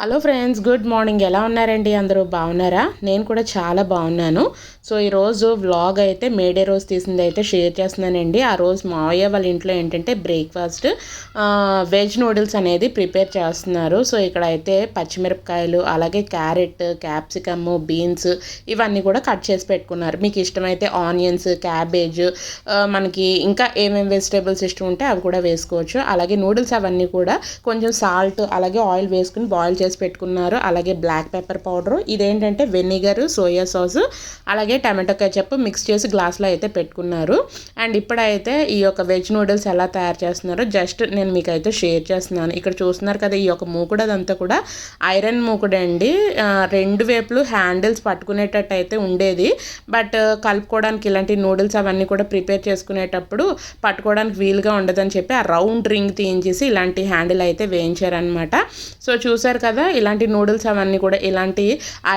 Hello friends good morning ఎలా ఉన్నారండి? అందరూ బాగున్నారా? నేను కూడా చాలా బాగున్నాను. సో ఈరోజు వ్లాగ్ అయితే మేడే రోజు తీసింది అయితే షేర్ చేస్తున్నానండి. ఆ రోజు మావయ్య వాళ్ళ ఇంట్లో ఏంటంటే బ్రేక్ఫాస్ట్ వెజ్ నూడిల్స్ అనేది ప్రిపేర్ చేస్తున్నారు. సో ఇక్కడ అయితే పచ్చిమిరపకాయలు అలాగే క్యారెట్ క్యాప్సికమ్ బీన్స్ ఇవన్నీ కూడా కట్ చేసి పెట్టుకున్నారు. మీకు ఇష్టమైతే ఆనియన్స్ క్యాబేజ్ మనకి ఇంకా ఏమేమి వెజిటేబుల్స్ ఇష్టం ఉంటే అవి కూడా వేసుకోవచ్చు. అలాగే నూడిల్స్ అవన్నీ కూడా కొంచెం సాల్ట్ అలాగే ఆయిల్ వేసుకుని బాయిల్ చేసి పెట్టుకున్నారు. అలాగే బ్లాక్ పెప్పర్ పౌడరు ఇదేంటంటే వెనిగర్ సోయా సాస్ అలాగే టమాటో కెచప్ మిక్స్ చేసి గ్లాస్లో అయితే పెట్టుకున్నారు. అండ్ ఇప్పుడైతే ఈ యొక్క వెజ్ నూడిల్స్ ఎలా తయారు చేస్తున్నారో జస్ట్ నేను మీకు అయితే షేర్ చేస్తున్నాను. ఇక్కడ చూస్తున్నారు కదా ఈ యొక్క మూకుడు అదంతా కూడా ఐరన్ మూకుడు అండి. రెండు వేపులు హ్యాండిల్స్ పట్టుకునేటట్టు అయితే ఉండేది. బట్ కలుపుకోవడానికి ఇలాంటి నూడిల్స్ అవన్నీ కూడా ప్రిపేర్ చేసుకునేటప్పుడు పట్టుకోవడానికి వీలుగా ఉండదని చెప్పి ఆ రౌండ్ రింగ్ తీయించేసి ఇలాంటి హ్యాండిల్ అయితే వేయించారనమాట సో చూసారు కదా ఇలాంటి నూడిల్స్ అవన్నీ కూడా ఇలాంటి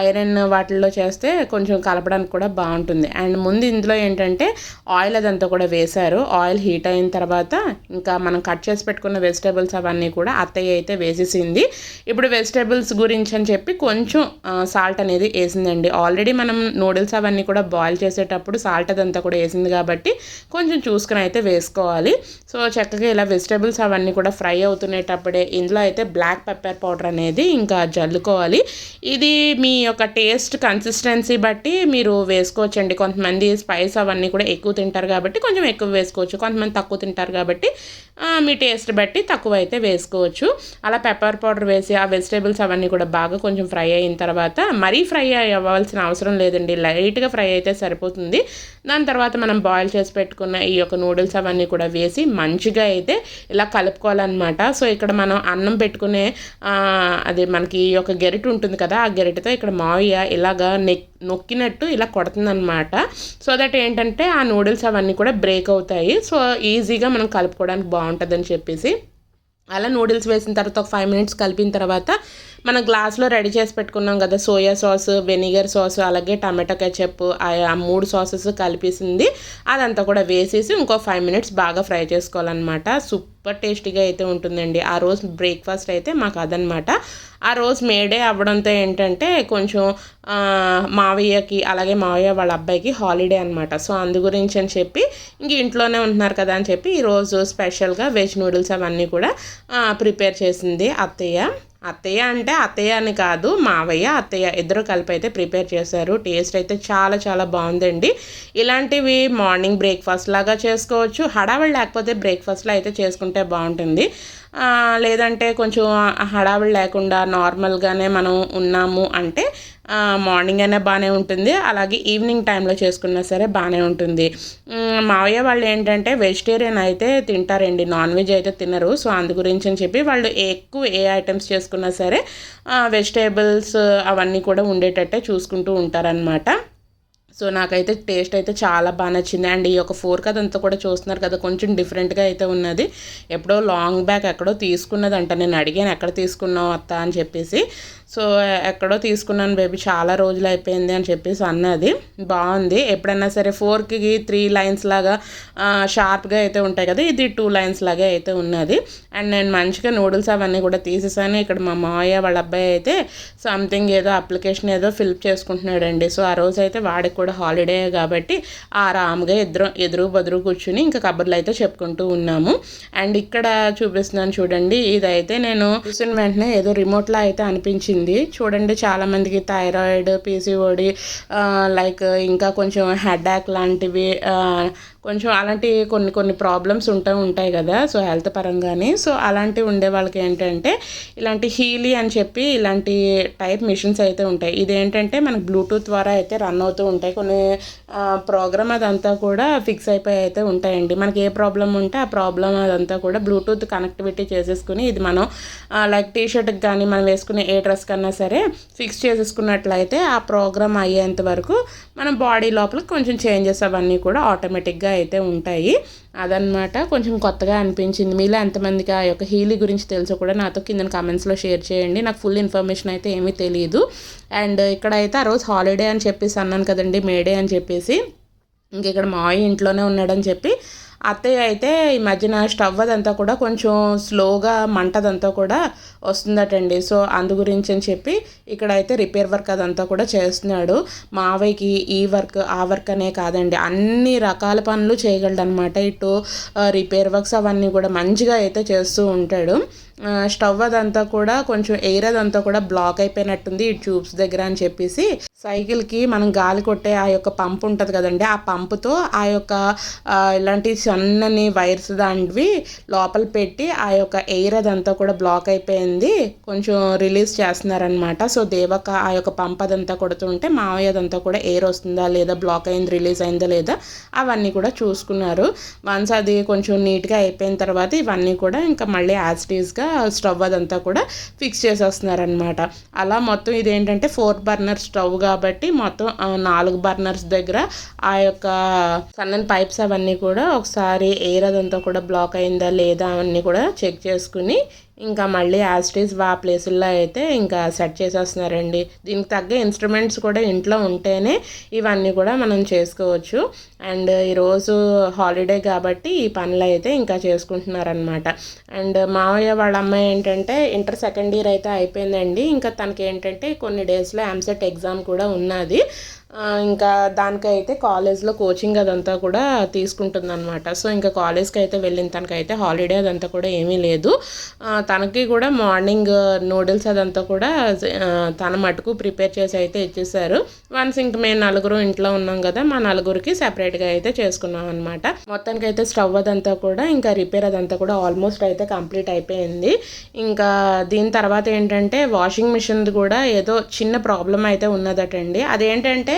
ఐరన్ వాటిల్లో చేస్తే కొంచెం కలపడానికి కూడా బాగుంటుంది. అండ్ ముందు ఇందులో ఏంటంటే ఆయిల్ అదంతా కూడా వేశారు. ఆయిల్ హీట్ అయిన తర్వాత ఇంకా మనం కట్ చేసి పెట్టుకున్న వెజిటేబుల్స్ అవన్నీ కూడా అత్తయ్య అయితే వేసేసింది. ఇప్పుడు వెజిటేబుల్స్ గురించి అని చెప్పి కొంచెం సాల్ట్ అనేది వేసిందండి. ఆల్రెడీ మనం నూడిల్స్ అవన్నీ కూడా బాయిల్ చేసేటప్పుడు సాల్ట్ అదంతా కూడా వేసింది కాబట్టి కొంచెం చూసుకుని అయితే వేసుకోవాలి. సో చక్కగా ఇలా వెజిటేబుల్స్ అవన్నీ కూడా ఫ్రై అవుతునేటప్పుడే ఇందులో అయితే బ్లాక్ పెప్పర్ పౌడర్ అనేది ఇంకా జల్లుకోవాలి. ఇది మీ యొక్క టేస్ట్ కన్సిస్టెన్సీ బట్టి మీరు వేసుకోవచ్చండి. కొంతమంది స్పైస్ అవన్నీ కూడా ఎక్కువ తింటారు కాబట్టి కొంచెం ఎక్కువ వేసుకోవచ్చు. కొంతమంది తక్కువ తింటారు కాబట్టి మీ టేస్ట్ బట్టి తక్కువ అయితే వేసుకోవచ్చు. అలా పెప్పర్ పౌడర్ వేసి ఆ వెజిటేబుల్స్ అవన్నీ కూడా బాగా కొంచెం ఫ్రై అయిన తర్వాత మరీ ఫ్రై అవ్వాల్సిన అవసరం లేదండి. లైట్గా ఫ్రై అయితే సరిపోతుంది. దాని తర్వాత మనం బాయిల్ చేసి పెట్టుకున్న ఈ యొక్క నూడిల్స్ అవన్నీ కూడా వేసి మంచిగా అయితే ఇలా కలుపుకోవాలన్నమాట. సో ఇక్కడ మనం అన్నం పెట్టుకునే అది మనకి ఒక గెరిట ఉంటుంది కదా ఆ గెరిటతో ఇక్కడ మావయ్య ఇలాగా నెక్ నొక్కినట్టు ఇలా కొడుతుందనమాట సో దట్ ఏంటంటే ఆ నూడిల్స్ అవన్నీ కూడా బ్రేక్ అవుతాయి. సో ఈజీగా మనం కలుపుకోవడానికి బాగుంటుందని చెప్పేసి. అలా నూడిల్స్ వేసిన తర్వాత ఒక ఫైవ్ మినిట్స్ కలిపిన తర్వాత మనం గ్లాస్లో రెడీ చేసి పెట్టుకున్నాం కదా సోయా సాస్ వెనిగర్ సాస్ అలాగే టమాటో కెచప్ ఆ మూడు సాసెస్ కలిపేసింది. అదంతా కూడా వేసేసి ఇంకో ఫైవ్ మినిట్స్ బాగా ఫ్రై చేసుకోవాలన్నమాట. సూపర్ టేస్టీగా అయితే ఉంటుందండి. ఆ రోజు బ్రేక్ఫాస్ట్ అయితే మాకు అదనమాట ఆ రోజు మేడే అవ్వడంతో ఏంటంటే కొంచెం మావయ్యకి అలాగే మావయ్య వాళ్ళ అబ్బాయికి హాలిడే అనమాట సో అందు గురించి అని చెప్పి ఇంక ఇంట్లోనే ఉంటున్నారు కదా అని చెప్పి ఈరోజు స్పెషల్గా వెజ్ నూడిల్స్ అవన్నీ కూడా ప్రిపేర్ చేసింది అత్తయ్య. అత్తయ్య అంటే అత్తయ్య అని కాదు మావయ్య అత్తయ్య ఇద్దరు కలిపి అయితే ప్రిపేర్ చేశారు. టేస్ట్ అయితే చాలా చాలా బాగుందండి. ఇలాంటివి మార్నింగ్ బ్రేక్ఫాస్ట్ లాగా చేసుకోవచ్చు. హడావిడి లేకపోతే బ్రేక్ఫాస్ట్లో అయితే చేసుకుంటే బాగుంటుంది. లేదంటే కొంచెం హడావిడి లేకుండా నార్మల్గానే మనం ఉన్నాము అంటే మార్నింగ్ అయినా బాగానే ఉంటుంది. అలాగే ఈవినింగ్ టైంలో చేసుకున్నా సరే బాగానే ఉంటుంది. మావయ్య వాళ్ళు ఏంటంటే వెజిటేరియన్ అయితే తింటారండి. నాన్ వెజ్ అయితే తినరు. సో అందు గురించి అని చెప్పి వాళ్ళు ఎక్కువ ఏ ఐటమ్స్ చేసుకున్నా సరే వెజిటేబుల్స్ అవన్నీ కూడా ఉండేటట్టే చూసుకుంటూ ఉంటారనమాట సో నాకైతే టేస్ట్ అయితే చాలా బాగా నచ్చింది. అండ్ ఈ యొక్క ఫోర్క్ అదంతా కూడా చూస్తున్నారు కదా కొంచెం డిఫరెంట్గా అయితే ఉన్నది. ఎప్పుడో లాంగ్ బ్యాక్ ఎక్కడో తీసుకున్నది అంట నేను అడిగాను ఎక్కడ తీసుకున్నావు అత్త? అని చెప్పేసి. సో ఎక్కడో తీసుకున్నాను బేబీ చాలా రోజులు అయిపోయింది అని చెప్పేసి అన్నది. బాగుంది. ఎప్పుడైనా సరే ఫోర్కి త్రీ లైన్స్ లాగా షార్ప్గా అయితే ఉంటాయి కదా ఇది టూ లైన్స్ లాగా అయితే ఉన్నది. అండ్ నేను మంచిగా నూడిల్స్ అవన్నీ కూడా తీసేసాను. ఇక్కడ మా మావయ్య వాళ్ళ అబ్బాయి అయితే సంథింగ్ ఏదో అప్లికేషన్ ఏదో ఫిల్ప్ చేసుకుంటున్నాడండి. సో ఆ రోజు అయితే వాడికి కూడా హాలిడే కాబట్టి ఆరాముగా ఇద్దరు ఎదురు బదురు కూర్చుని ఇంకా కబుర్లు అయితే చెప్పుకుంటూ ఉన్నాము. అండ్ ఇక్కడ చూపిస్తున్నాను చూడండి ఇదైతే నేను చూసిన వెంటనే ఏదో రిమోట్లో అయితే అనిపించింది. చూడండి చాలామందికి థైరాయిడ్ పీసీఓడి లైక్ ఇంకా కొంచెం హెడ్యాక్ లాంటివి కొంచెం అలాంటి కొన్ని కొన్ని ప్రాబ్లమ్స్ ఉంటూ ఉంటాయి కదా సో హెల్త్ పరంగానే. సో అలాంటివి ఉండే వాళ్ళకి ఏంటంటే ఇలాంటి హీలీ అని చెప్పి ఇలాంటి టైప్ మిషన్స్ అయితే ఉంటాయి. ఇదేంటంటే మనకు బ్లూటూత్ ద్వారా అయితే రన్ అవుతూ ఉంటాయి. కొన్ని ప్రోగ్రామ్ అదంతా కూడా ఫిక్స్ అయిపోయి అయితే ఉంటాయండి. మనకి ఏ ప్రాబ్లం ఉంటే ఆ ప్రాబ్లం అదంతా కూడా బ్లూటూత్ కనెక్టివిటీ చేసేసుకుని ఇది మనం లైక్ టీ షర్ట్కి కానీ మనం వేసుకునే ఏ డ్రెస్ కన్నా సరే ఫిక్స్ చేసేసుకున్నట్లయితే ఆ ప్రోగ్రామ్ అయ్యేంత వరకు మన బాడీ లోపల కొంచెం చేంజెస్ అవన్నీ కూడా ఆటోమేటిక్గా అయితే ఉంటాయి. అదనమాట కొంచెం కొత్తగా అనిపించింది. మీలో ఎంతమందికి ఆ యొక్క హీలీ గురించి తెలుసో కూడా నాతో కింద కామెంట్స్లో షేర్ చేయండి. నాకు ఫుల్ ఇన్ఫర్మేషన్ అయితే ఏమీ తెలియదు అండ్ ఇక్కడైతే ఆ రోజు హాలిడే అని చెప్పేసి అన్నాను కదండి మేడే అని చెప్పేసి. ఇంక ఇక్కడ మా ఇంట్లోనే ఉన్నాడని చెప్పి అత్తయ్య అయితే ఈ మధ్యన స్టవ్ అదంతా కూడా కొంచెం స్లోగా మంటదంతా కూడా వస్తుందటండి. సో అందు గురించి అని చెప్పి ఇక్కడ అయితే రిపేర్ వర్క్ అదంతా కూడా చేస్తున్నాడు. మావయ్యకి ఈ వర్క్ ఆ వర్క్ అనే కాదండి. అన్ని రకాల పనులు చేయగలడు అనమాట ఇటు రిపేర్ వర్క్స్ అవన్నీ కూడా మంచిగా అయితే చేస్తూ ఉంటాడు. స్టవ్ అదంతా కూడా కొంచెం ఎయిర్ అదంతా కూడా బ్లాక్ అయిపోయినట్టుంది ఈ ట్యూబ్స్ దగ్గర అని చెప్పేసి. సైకిల్కి మనం గాలి కొట్టే ఆ యొక్క పంప్ ఉంటుంది కదండి ఆ పంపుతో ఆ యొక్క ఇలాంటి సన్నని వైర్స్ దాంటివి లోపల పెట్టి ఆ యొక్క ఎయిర్ అదంతా కూడా బ్లాక్ అయిపోయింది కొంచెం రిలీజ్ చేస్తున్నారనమాట సో దేవక ఆ యొక్క పంప్ అదంతా కొడుతుంటే మావయ్య అదంతా కూడా ఎయిర్ వస్తుందా లేదా బ్లాక్ అయింది రిలీజ్ అయిందా లేదా అవన్నీ కూడా చూసుకున్నారు. వన్స్ అది కొంచెం నీట్గా అయిపోయిన తర్వాత ఇవన్నీ కూడా ఇంకా మళ్ళీ యాజిటీస్గా స్టవ్ అదంతా కూడా ఫిక్స్ చేసేస్తున్నారనమాట అలా మొత్తం ఇదేంటంటే ఫోర్ బర్నర్ స్టవ్గా కాబట్టి మొత్తం నాలుగు బర్నర్స్ దగ్గర ఆ యొక్క సన్నని పైప్స్ అవన్నీ కూడా ఒకసారి ఎయిర్ అదంతా కూడా బ్లాక్ అయిందా లేదా అవన్నీ కూడా చెక్ చేసుకుని ఇంకా మళ్ళీ యాస్టీస్ ఆ ప్లేసుల్లో అయితే ఇంకా సెట్ చేసేస్తున్నారండి. దీనికి తగ్గ ఇన్స్ట్రుమెంట్స్ కూడా ఇంట్లో ఉంటేనే ఇవన్నీ కూడా మనం చేసుకోవచ్చు. అండ్ ఈరోజు హాలిడే కాబట్టి ఈ పనులు అయితే ఇంకా చేసుకుంటున్నారనమాట అండ్ మావయ్య వాళ్ళ అమ్మాయి ఏంటంటే ఇంటర్ సెకండ్ ఇయర్ అయితే అయిపోయిందండి. ఇంకా తనకి ఏంటంటే కొన్ని డేస్లో ఎంసెట్ ఎగ్జామ్ కూడా ఉన్నది. ఇంకా దానికైతే కాలేజ్లో కోచింగ్ అదంతా కూడా తీసుకుంటుందన్నమాట. సో ఇంకా కాలేజ్కి అయితే వెళ్ళిన తనకైతే హాలిడే అదంతా కూడా ఏమీ లేదు. తనకి కూడా మార్నింగ్ నూడిల్స్ అదంతా కూడా తన మటుకు ప్రిపేర్ చేసి అయితే ఇచ్చేసారు వన్స్ ఇంక మేము నలుగురు ఇంట్లో ఉన్నాం కదా మా నలుగురికి సెపరేట్గా అయితే చేసుకున్నాం అనమాట మొత్తానికి అయితే స్టవ్ అదంతా కూడా ఇంకా రిపేర్ అదంతా కూడా ఆల్మోస్ట్ అయితే కంప్లీట్ అయిపోయింది. ఇంకా దీని తర్వాత ఏంటంటే వాషింగ్ మిషన్ కూడా ఏదో చిన్న ప్రాబ్లం అయితే ఉన్నదటండి. అదేంటంటే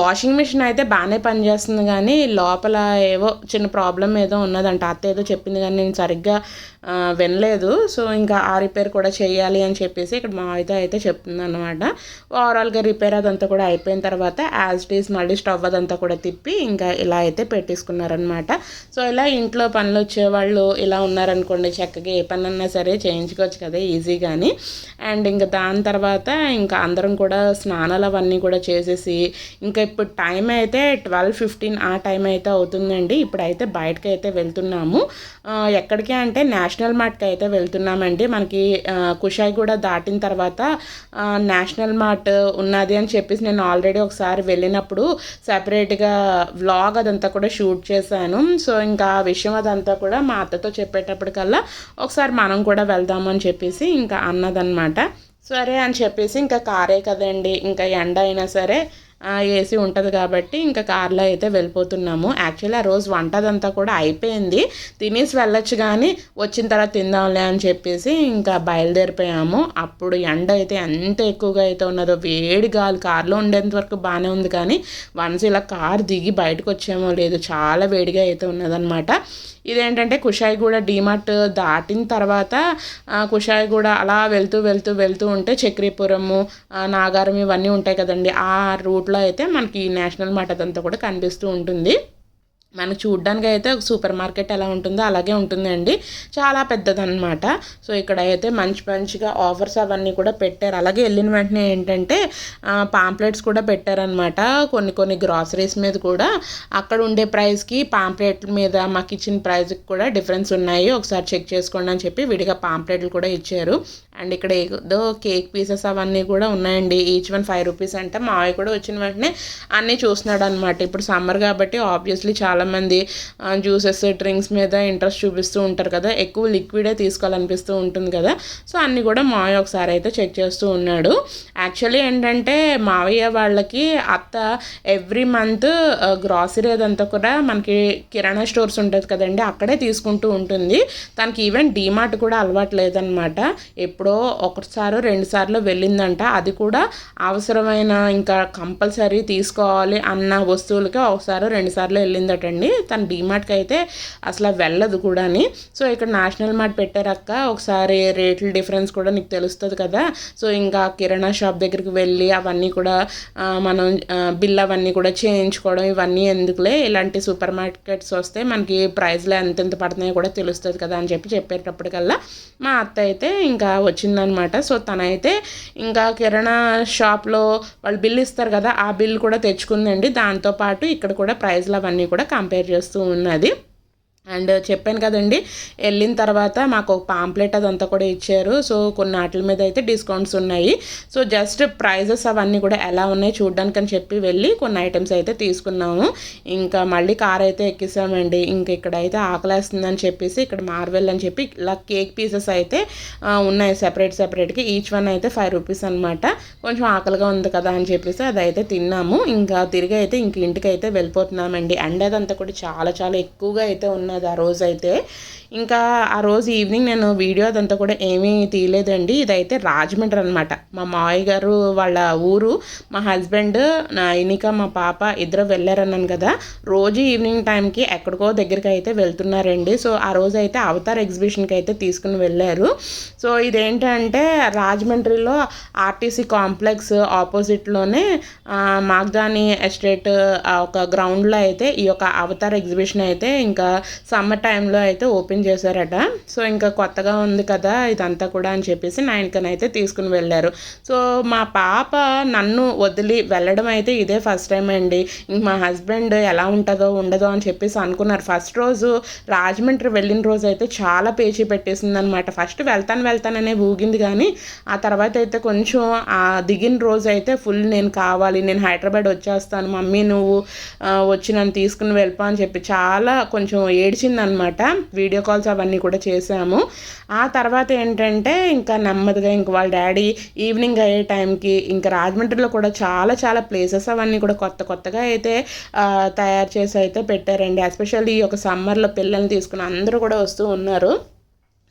వాషింగ్ మిషన్ అయితే బాగానే పనిచేస్తుంది కానీ లోపల ఏవో చిన్న ప్రాబ్లం ఏదో ఉన్నదంట. అత్త ఏదో చెప్పింది కానీ నేను సరిగ్గా వినలేదు. సో ఇంకా ఆ రిపేర్ కూడా చేయాలి అని చెప్పేసి ఇక్కడ మా అయితే అయితే చెప్తుంది అనమాట ఓవరాల్గా రిపేర్ అదంతా కూడా అయిపోయిన తర్వాత యాజ్ డీస్ మళ్ళీ స్టవ్ అదంతా కూడా తిప్పి ఇంకా ఇలా అయితే పెట్టేసుకున్నారనమాట సో ఇలా ఇంట్లో పనులు వచ్చేవాళ్ళు ఇలా ఉన్నారనుకోండి చక్కగా ఏ పని అన్నా సరే చేయించుకోవచ్చు కదా ఈజీగాని అండ్ ఇంకా దాని తర్వాత ఇంకా అందరం కూడా స్నానాలు అవన్నీ కూడా చేసేసి ఇంకా ఇప్పుడు టైం అయితే ట్వెల్వ్ ఫిఫ్టీన్ ఆ టైం అయితే అవుతుందండి. ఇప్పుడైతే బయటకి అయితే వెళ్తున్నాము ఎక్కడికి అంటే నేషనల్ మార్ట్కి అయితే వెళ్తున్నామండి. మనకి కుషాయి కూడా దాటిన తర్వాత నేషనల్ మార్ట్ ఉన్నది అని చెప్పేసి నేను ఆల్రెడీ ఒకసారి వెళ్ళినప్పుడు సపరేట్గా వ్లాగ్ అదంతా కూడా షూట్ చేశాను. సో ఇంకా ఆ విషయం అదంతా కూడా మా అత్తతో చెప్పేటప్పటికల్లా ఒకసారి మనం కూడా వెళ్దామని చెప్పేసి ఇంకా అన్నదనమాట సరే అని చెప్పేసి ఇంకా కారే కదండి. ఇంకా ఎండ అయినా సరే ఏసీ ఉంటుంది కాబట్టి ఇంకా కార్లో అయితే వెళ్ళిపోతున్నాము. యాక్చువల్లీ ఆ రోజు వంటదంతా కూడా అయిపోయింది. తినేసి వెళ్ళొచ్చు కానీ వచ్చిన తర్వాత తిందాంలే అని చెప్పేసి ఇంకా బయలుదేరిపోయాము. అప్పుడు ఎండ అయితే ఎంత ఎక్కువగా అయితే ఉన్నదో వేడి గాలి కార్లో ఉండేంత వరకు బాగానే ఉంది కానీ వన్స్ ఇలా కార్ దిగి బయటకు వచ్చేమో లేదు చాలా వేడిగా అయితే ఉన్నదనమాట ఇదేంటంటే కుషాయిగూడ డీమార్ట్ దాటిన తర్వాత కుషాయిగూడ అలా వెళ్తూ వెళ్తూ వెళ్తూ ఉంటే చక్రీపురము నాగారం ఇవన్నీ ఉంటాయి కదండి ఆ రూట్ రూట్లో అయితే మనకి నేషనల్ మార్ట్ కూడా కనిపిస్తూ ఉంటుంది. మనకు చూడ్డానికి అయితే ఒక సూపర్ మార్కెట్ ఎలా ఉంటుందో అలాగే ఉంటుందండి. చాలా పెద్దదన్నమాట. సో ఇక్కడ అయితే మంచి మంచిగా ఆఫర్స్ అవన్నీ కూడా పెట్టారు. అలాగే వెళ్ళిన వెంటనే ఏంటంటే పాంప్లెట్స్ కూడా పెట్టారనమాట కొన్ని కొన్ని గ్రాసరీస్ మీద కూడా. అక్కడ ఉండే ప్రైస్కి పాంప్లెట్ మీద మాకు ఇచ్చిన ప్రైస్కి కూడా డిఫరెన్స్ ఉన్నాయి. ఒకసారి చెక్ చేసుకోండి అని చెప్పి విడిగా పాంప్లెట్లు కూడా ఇచ్చారు. అండ్ ఇక్కడ ఏదో కేక్ పీసెస్ అవన్నీ కూడా ఉన్నాయండి. ఈచ్ వన్ ఫైవ్ రూపీస్ అంటే. మావి కూడా వచ్చిన వెంటనే అన్నీ చూస్తున్నాడు అనమాట ఇప్పుడు సమ్మర్ కాబట్టి ఆబ్వియస్లీ చాలామంది జ్యూసెస్ డ్రింక్స్ మీద ఇంట్రెస్ట్ చూపిస్తూ ఉంటారు కదా. ఎక్కువ లిక్విడే తీసుకోవాలనిపిస్తూ ఉంటుంది కదా. సో అన్నీ కూడా మావయ్య ఒకసారి అయితే చెక్ చేస్తూ ఉన్నాడు. యాక్చువల్లీ ఏంటంటే మావయ్య వాళ్ళకి అత్త ఎవ్రీ మంత్ గ్రాసరీ అదంతా కూడా మనకి కిరాణా స్టోర్స్ ఉంటుంది కదండి అక్కడే తీసుకుంటూ ఉంటుంది. తనకి ఈవెన్ డీమార్ట్ కూడా అలవాటు లేదనమాట ఎప్పుడో ఒకసారి రెండు సార్లు వెళ్ళిందంట. అది కూడా అవసరమైన ఇంకా కంపల్సరీ తీసుకోవాలి అన్న వస్తువులకి ఒకసారి రెండు సార్లు అండి. తన డీమార్ట్కి అయితే అసలు వెళ్ళదు కూడాని. సో ఇక్కడ నేషనల్ మార్ట్ పెట్టారక్క. ఒకసారి రేట్ల డిఫరెన్స్ కూడా నీకు తెలుస్తుంది కదా. సో ఇంకా కిరాణా షాప్ దగ్గరికి వెళ్ళి అవన్నీ కూడా మనం బిల్ అవన్నీ కూడా చేయించుకోవడం ఇవన్నీ ఎందుకులే? ఇలాంటి సూపర్ మార్కెట్స్ వస్తే మనకి ప్రైస్లో ఎంతెంత పడుతున్నాయో కూడా తెలుస్తుంది కదా అని చెప్పి చెప్పేటప్పటికల్లా మా అత్త అయితే ఇంకా వచ్చిందనమాట. సో తనైతే ఇంకా కిరాణా షాప్లో వాళ్ళు బిల్ ఇస్తారు కదా ఆ బిల్ కూడా తెచ్చుకుందండి. దాంతోపాటు ఇక్కడ కూడా ప్రైజ్లు అవన్నీ కూడా కంపేర్ చేస్తూ ఉన్నది. అండ్ చెప్పాను కదండి వెళ్ళిన తర్వాత మాకు ఒక పాంప్లెట్ అదంతా కూడా ఇచ్చారు. సో కొన్ని వాటి మీద అయితే డిస్కౌంట్స్ ఉన్నాయి. సో జస్ట్ ప్రైజెస్ అవన్నీ కూడా ఎలా ఉన్నాయి చూడడానికి అని చెప్పి వెళ్ళి కొన్ని ఐటమ్స్ అయితే తీసుకున్నాము. ఇంకా మళ్ళీ కార్ అయితే ఎక్కిసామండి. ఇంక ఇక్కడైతే ఆకలేస్తుందని చెప్పేసి ఇక్కడ మార్వెల్ అని చెప్పి ఇలా కేక్ పీసెస్ అయితే ఉన్నాయి సెపరేట్ సెపరేట్కి ఈచ్ వన్ అయితే ఫైవ్ రూపీస్ అనమాట కొంచెం ఆకలిగా ఉంది కదా అని చెప్పేసి అది అయితే తిన్నాము. ఇంకా తిరిగి అయితే ఇంక ఇంటికి అయితే వెళ్ళిపోతున్నామండి. అండ్ అదంతా కూడా చాలా చాలా ఎక్కువగా అయితే ఉన్నారు ఉన్నది ఆ రోజు అయితే ఇంకా ఆ రోజు ఈవినింగ్ నేను వీడియో అదంతా కూడా ఏమీ తీయలేదండి. ఇదైతే రాజమండ్రి అనమాట మా మావయ్య గారు వాళ్ళ ఊరు మా హస్బెండ్ నా ఇనిక మా పాప ఇద్దరు వెళ్ళారన్నాను కదా. రోజు ఈవినింగ్ టైంకి ఎక్కడికో దగ్గరికి అయితే వెళ్తున్నారండి. సో ఆ రోజు అయితే అవతార్ ఎగ్జిబిషన్కి అయితే తీసుకుని వెళ్ళారు. సో ఇదేంటంటే రాజమండ్రిలో ఆర్టీసీ కాంప్లెక్స్ ఆపోజిట్లోనే మాగ్దాని ఎస్టేట్ ఒక గ్రౌండ్లో అయితే ఈ యొక్క అవతార్ ఎగ్జిబిషన్ అయితే ఇంకా సమ్మర్ టైంలో అయితే ఓపెన్ చేశారట. సో ఇంకా కొత్తగా ఉంది కదా ఇదంతా కూడా అని చెప్పేసి నైన్కనైతే తీసుకుని వెళ్ళారు. సో మా పాప నన్ను వదిలి వెళ్ళడం అయితే ఇదే ఫస్ట్ టైం అండి. ఇంక మా హస్బెండ్ ఎలా ఉంటుందో ఉండదో అని చెప్పేసి అనుకున్నారు. ఫస్ట్ రోజు రాజమండ్రి వెళ్ళిన రోజు అయితే చాలా పేచీ పెట్టేసింది అనమాట ఫస్ట్ వెళ్తాను వెళ్తాననే ఊగింది కానీ ఆ తర్వాత అయితే కొంచెం ఆ దిగిన రోజు అయితే ఫుల్ నేను కావాలి నేను హైదరాబాద్ వచ్చేస్తాను మమ్మీ నువ్వు వచ్చి నన్ను తీసుకుని వెళ్ళిపో అని చెప్పి చాలా కొంచెం ఏడ్చిందనమాట వీడియో కాల్స్ అవన్నీ కూడా చేసాము ఆ తర్వాత ఏంటంటే ఇంకా నెమ్మదిగా ఇంక వాళ్ళ డాడీ ఈవినింగ్ అయ్యే టైంకి ఇంకా రాజమండ్రిలో కూడా చాలా చాలా ప్లేసెస్ అవన్నీ కూడా కొత్త కొత్తగా అయితే తయారు చేసి అయితే పెట్టారండి. ఎస్పెషల్లీ ఒక సమ్మర్లో పిల్లల్ని తీసుకుని అందరూ కూడా వస్తూ ఉన్నారు.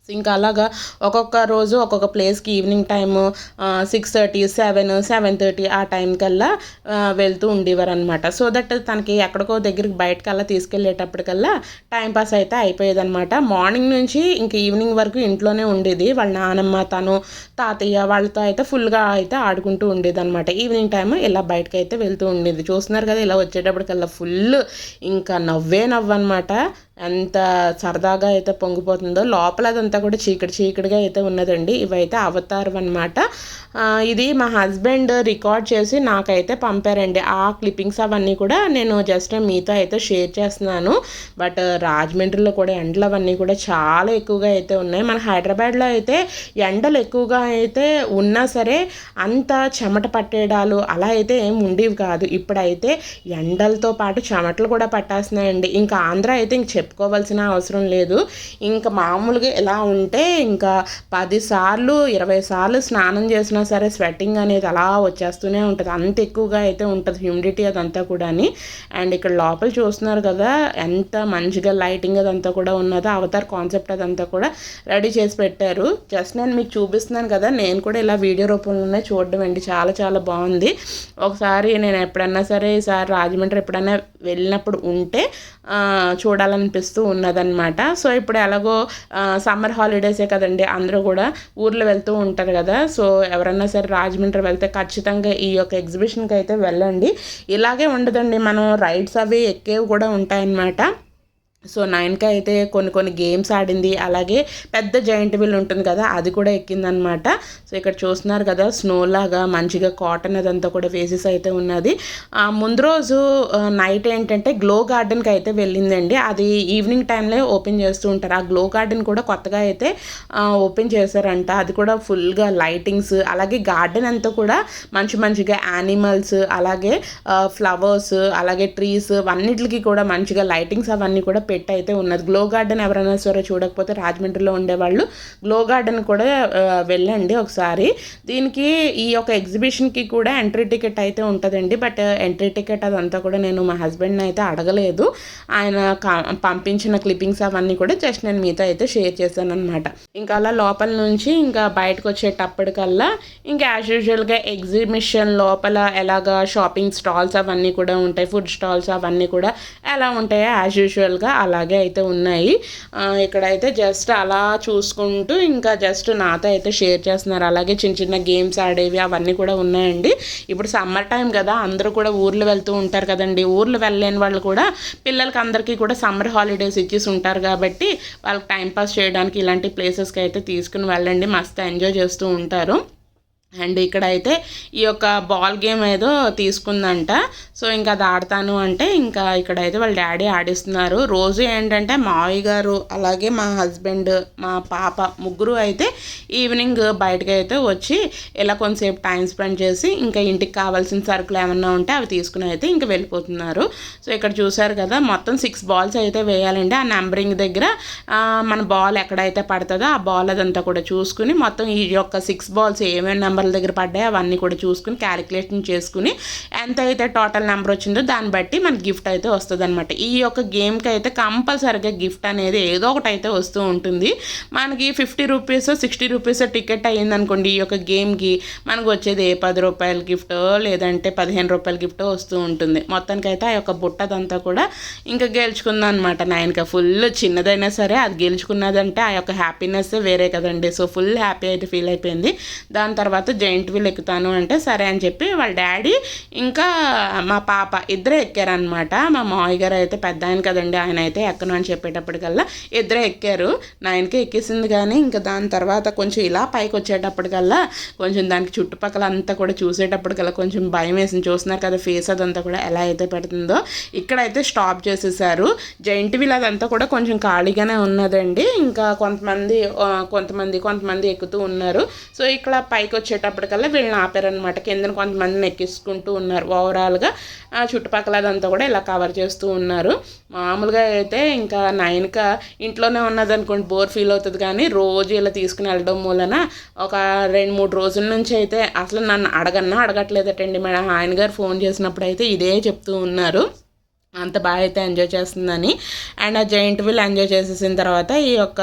ఇంకా అలాగా ఒక్కొక్క రోజు ఒక్కొక్క ప్లేస్కి evening time six thirty seven seven thirty ఆ టైం కల్లా వెళ్తూ ఉండేవారు అనమాట సో దట్ తనకి ఎక్కడికో దగ్గరికి బయటకల్లా తీసుకెళ్ళేటప్పటికల్లా టైం పాస్ అయితే అయిపోయేదన్నమాట. మార్నింగ్ నుంచి ఇంక ఈవినింగ్ వరకు ఇంట్లోనే ఉండేది. వాళ్ళ నానమ్మ తను తాతయ్య వాళ్ళతో అయితే ఫుల్గా అయితే ఆడుకుంటూ ఉండేది అనమాట ఈవినింగ్ టైం ఇలా బయటకు అయితే వెళ్తూ ఉండేది. చూస్తున్నారు కదా ఇలా వచ్చేటప్పటికల్లా ఫుల్ ఇంకా నవ్వే నవ్వు అనమాట ఎంత సరదాగా అయితే పొంగిపోతుందో లోపల అదంతా కూడా చీకటి చీకటిగా అయితే ఉన్నదండి. ఇవైతే అవతారం అనమాట ఇది మా హస్బెండ్ రికార్డ్ చేసి నాకైతే పంపారండి. ఆ క్లిప్పింగ్స్ అవన్నీ కూడా నేను జస్ట్ మీతో అయితే షేర్ చేస్తున్నాను. బట్ రాజమండ్రిలో కూడా ఎండలు అవన్నీ కూడా చాలా ఎక్కువగా అయితే ఉన్నాయి. మన హైదరాబాద్లో అయితే ఎండలు ఎక్కువగా అయితే ఉన్నా సరే అంత చెమట పట్టేడాలు అలా అయితే ఏం ఉండేవి కాదు. ఇప్పుడైతే ఎండలతో పాటు చెమటలు కూడా పట్టేస్తున్నాయండి. ఇంకా ఆంధ్ర అయితే ఇంక చెప్పుకోవాల్సిన అవసరం లేదు. ఇంకా మామూలుగా ఎలా ఉంటే ఇంకా పదిసార్లు ఇరవై సార్లు స్నానం చేసినా సరే స్వెట్టింగ్ అనేది అలా వచ్చేస్తూనే ఉంటుంది. అంత ఎక్కువగా అయితే ఉంటుంది హ్యూమిడిటీ అదంతా కూడా అండ్ ఇక్కడ లోపల చూస్తున్నారు కదా ఎంత మంచిగా లైటింగ్ అదంతా కూడా ఉన్నదో అవతార్ కాన్సెప్ట్ అదంతా కూడా రెడీ చేసి పెట్టారు. జస్ట్ నేను మీకు చూపిస్తున్నాను కదా నేను కూడా ఇలా వీడియో రూపంలోనే చూడడం అండి. చాలా చాలా బాగుంది. ఒకసారి నేను ఎప్పుడన్నా సరే ఈసారి రాజమండ్రి ఎప్పుడన్నా వెళ్ళినప్పుడు ఉంటే చూడాలనిపిస్తూ ఉన్నదనమాట సో ఇప్పుడు ఎలాగో సమ్మర్ హాలిడేసే కదండి అందరూ కూడా ఊర్లో వెళ్తూ ఉంటారు కదా. సో ఎవరన్నా సరే రాజమండ్రి వెళ్తే ఖచ్చితంగా ఈ యొక్క ఎగ్జిబిషన్కి అయితే వెళ్ళండి. ఇలాగే ఉండదండి మనం రైడ్స్ అవి ఎక్కేవి కూడా ఉంటాయన్నమాట. సో నైన్కి అయితే కొన్ని కొన్ని గేమ్స్ ఆడింది. అలాగే పెద్ద జాయింట్ వీల్ ఉంటుంది కదా అది కూడా ఎక్కిందనమాట. సో ఇక్కడ చూస్తున్నారు కదా స్నో లాగా మంచిగా కాటన్ అదంతా కూడా వేసెస్ అయితే ఉన్నది. ముందు రోజు నైట్ ఏంటంటే గ్లో గార్డెన్కి అయితే వెళ్ళిందండి. అది ఈవినింగ్ టైంలో ఓపెన్ చేస్తూ ఉంటారు. ఆ గ్లో గార్డెన్ కూడా కొత్తగా అయితే ఓపెన్ చేశారంట. అది కూడా ఫుల్గా లైటింగ్స్ అలాగే గార్డెన్ అంతా కూడా మంచి మంచిగా యానిమల్స్ అలాగే ఫ్లవర్స్ అలాగే ట్రీస్ అన్నిటికి కూడా మంచిగా లైటింగ్స్ అవన్నీ కూడా పెట్టి అయితే ఉన్నది. గ్లో గార్డెన్ ఎవరైనా సరే చూడకపోతే రాజమండ్రిలో ఉండేవాళ్ళు గ్లో గార్డెన్ కూడా వెళ్ళండి ఒకసారి. దీనికి ఈ యొక్క ఎగ్జిబిషన్కి కూడా ఎంట్రీ టికెట్ అయితే ఉంటుందండి. బట్ ఎంట్రీ టికెట్ అదంతా కూడా నేను మా హస్బెండ్ని అయితే అడగలేదు. ఆయన పంపించిన క్లిప్పింగ్స్ అవన్నీ కూడా జస్ట్ నేను మీతో అయితే షేర్ చేశాను అనమాట ఇంకా అలా లోపల నుంచి ఇంకా బయటకు వచ్చేటప్పటికల్లా ఇంకా యాజ్ యూజువల్గా ఎగ్జిబిషన్ లోపల ఎలాగా షాపింగ్ స్టాల్స్ అవన్నీ కూడా ఉంటాయి ఫుడ్ స్టాల్స్ అవన్నీ కూడా ఎలా ఉంటాయో యాజ్ యూజువల్గా అలాగే అయితే ఉన్నాయి. ఇక్కడైతే జస్ట్ అలా చూసుకుంటూ ఇంకా జస్ట్ నాతో అయితే షేర్ చేస్తున్నారు. అలాగే చిన్న చిన్న గేమ్స్ ఆడేవి అవన్నీ కూడా ఉన్నాయండి. ఇప్పుడు సమ్మర్ టైం కదా అందరూ కూడా ఊర్లు వెళ్తూ ఉంటారు కదండి. ఊర్లు వెళ్ళలేని వాళ్ళు కూడా పిల్లలకి అందరికీ కూడా సమ్మర్ హాలిడేస్ ఇచ్చేసి ఉంటారు కాబట్టి వాళ్ళకి టైంపాస్ చేయడానికి ఇలాంటి ప్లేసెస్కి అయితే తీసుకుని వెళ్ళండి. మస్తు ఎంజాయ్ చేస్తూ ఉంటారు. అండ్ ఇక్కడైతే ఈ యొక్క బాల్ గేమ్ ఏదో తీసుకుందంట. సో ఇంకా అది ఆడతాను అంటే ఇంకా ఇక్కడైతే వాళ్ళ డాడీ ఆడిస్తున్నారు. రోజు ఏంటంటే మావయ్య గారు అలాగే మా హస్బెండ్ మా పాప ముగ్గురు అయితే ఈవినింగ్ బయటకు అయితే వచ్చి ఇలా కొంతసేపు టైం స్పెండ్ చేసి ఇంకా ఇంటికి కావాల్సిన సరుకులు ఏమన్నా ఉంటే అవి తీసుకుని అయితే ఇంకా వెళ్ళిపోతున్నారు. సో ఇక్కడ చూసారు కదా మొత్తం సిక్స్ బాల్స్ అయితే వేయాలండి. ఆ నెంబరింగ్ దగ్గర మన బాల్ ఎక్కడైతే పడుతుందో ఆ బాల్ అదంతా కూడా చూసుకుని మొత్తం ఈ యొక్క సిక్స్ బాల్స్ ఏమేమి నెంబర్ నెంబర్ల దగ్గర పడ్డాయి అవన్నీ కూడా చూసుకుని క్యాలిక్యులేషన్ చేసుకుని ఎంత అయితే టోటల్ నెంబర్ వచ్చిందో దాన్ని బట్టి మనకి గిఫ్ట్ అయితే వస్తుంది అనమాట ఈ యొక్క గేమ్కి అయితే కంపల్సరిగా గిఫ్ట్ అనేది ఏదో ఒకటి అయితే వస్తూ ఉంటుంది. మనకి fifty rupees sixty rupees ticket అయ్యింది అనుకోండి ఈ యొక్క గేమ్కి మనకు వచ్చేది ఏ పది రూపాయల గిఫ్ట్ లేదంటే పదిహేను రూపాయల గిఫ్ట్ వస్తూ ఉంటుంది. మొత్తానికి అయితే ఆ యొక్క బుట్టదంతా కూడా ఇంకా గెలుచుకుందాం అనమాట నాయనక ఫుల్ చిన్నదైనా సరే అది గెలుచుకున్నదంటే ఆ యొక్క హ్యాపీనెస్ వేరే కదండి. సో ఫుల్ హ్యాపీ అయితే ఫీల్ అయిపోయింది. దాని తర్వాత జైంట్ వీల్ ఎక్కుతాను అంటే సరే అని చెప్పి వాళ్ళ డాడీ ఇంకా మా పాప ఇద్దరే ఎక్కారనమాట మా మావయ్య గారు అయితే పెద్ద ఆయన కదండి ఆయన అయితే ఎక్కను అని చెప్పేటప్పటికల్లా ఇద్దరే ఎక్కారు. నాయనకే ఎక్కేసింది కానీ ఇంకా దాని తర్వాత కొంచెం ఇలా పైకి వచ్చేటప్పటికల్లా కొంచెం దానికి చుట్టుపక్కల అంతా కూడా చూసేటప్పటికల్లా కొంచెం భయం వేసింది. చూస్తున్నారు కదా ఫేస్ అదంతా కూడా ఎలా అయితే పెడుతుందో. ఇక్కడైతే స్టాప్ చేసేసారు. జైంట్ వీల్ అదంతా కూడా కొంచెం ఖాళీగానే ఉన్నదండి. ఇంకా కొంతమంది కొంతమంది కొంతమంది ఎక్కుతూ ఉన్నారు. సో ఇక్కడ పైకి వచ్చే వచ్చేటప్పటికల్లా వీళ్ళని ఆపారనమాట కిందన కొంతమందిని ఎక్కించుకుంటూ ఉన్నారు. ఓవరాల్గా చుట్టుపక్కల అదంతా కూడా ఇలా కవర్ చేస్తూ ఉన్నారు. మామూలుగా అయితే ఇంకా నైన్క ఇంట్లోనే ఉన్నదనుకోండి బోర్ ఫీల్ అవుతుంది. కానీ రోజు ఇలా తీసుకుని వెళ్ళడం మూలన ఒక రెండు మూడు రోజుల నుంచి అయితే అసలు నన్ను అడగన్నా అడగట్లేదటండి మేడం ఆయన గారు ఫోన్ చేసినప్పుడు అయితే ఇదే చెప్తూ ఉన్నారు. అంత బాగా అయితే ఎంజాయ్ చేస్తుందని. అండ్ ఆ జైంట్ వీల్ ఎంజాయ్ చేసేసిన తర్వాత ఈ యొక్క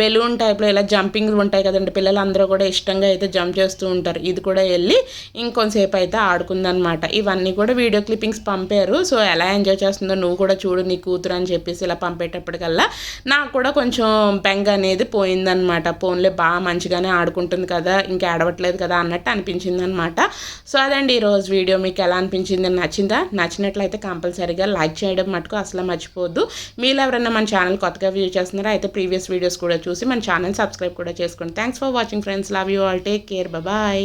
బెలూన్ టైప్లో ఇలా జంపింగ్ ఉంటాయి కదండి పిల్లలు అందరూ కూడా ఇష్టంగా అయితే జంప్ చేస్తూ ఉంటారు. ఇది కూడా వెళ్ళి ఇంకొంతసేపు అయితే ఆడుకుందనమాట. ఇవన్నీ కూడా వీడియో క్లిప్పింగ్స్ పంపారు. సో ఎలా ఎంజాయ్ చేస్తుందో నువ్వు కూడా చూడు నీ కూతురు అని చెప్పేసి ఇలా పంపేటప్పటికల్లా నాకు కూడా కొంచెం బెంగ అనేది పోయిందనమాట. ఫోన్లే బాగా మంచిగానే ఆడుకుంటుంది కదా ఇంకా ఆడవట్లేదు కదా అన్నట్టు అనిపించింది అనమాట సో అదండి ఈరోజు వీడియో మీకు ఎలా అనిపించింది? నచ్చిందా? నచ్చినట్లయితే కంపల్సరీగా వీడియో లైక్ చేయడం మటుకు అసలు మర్చిపోద్దు మీరు ఎవరైనా మన ఛానల్ కొత్తగా వ్యూ చేస్తున్నారో అయితే ప్రీవియస్ వీడియోస్ కూడా చూసి మన ఛానల్ సబ్స్క్రైబ్ కూడా చేసుకోండి thanks for watching friends love you all take care bye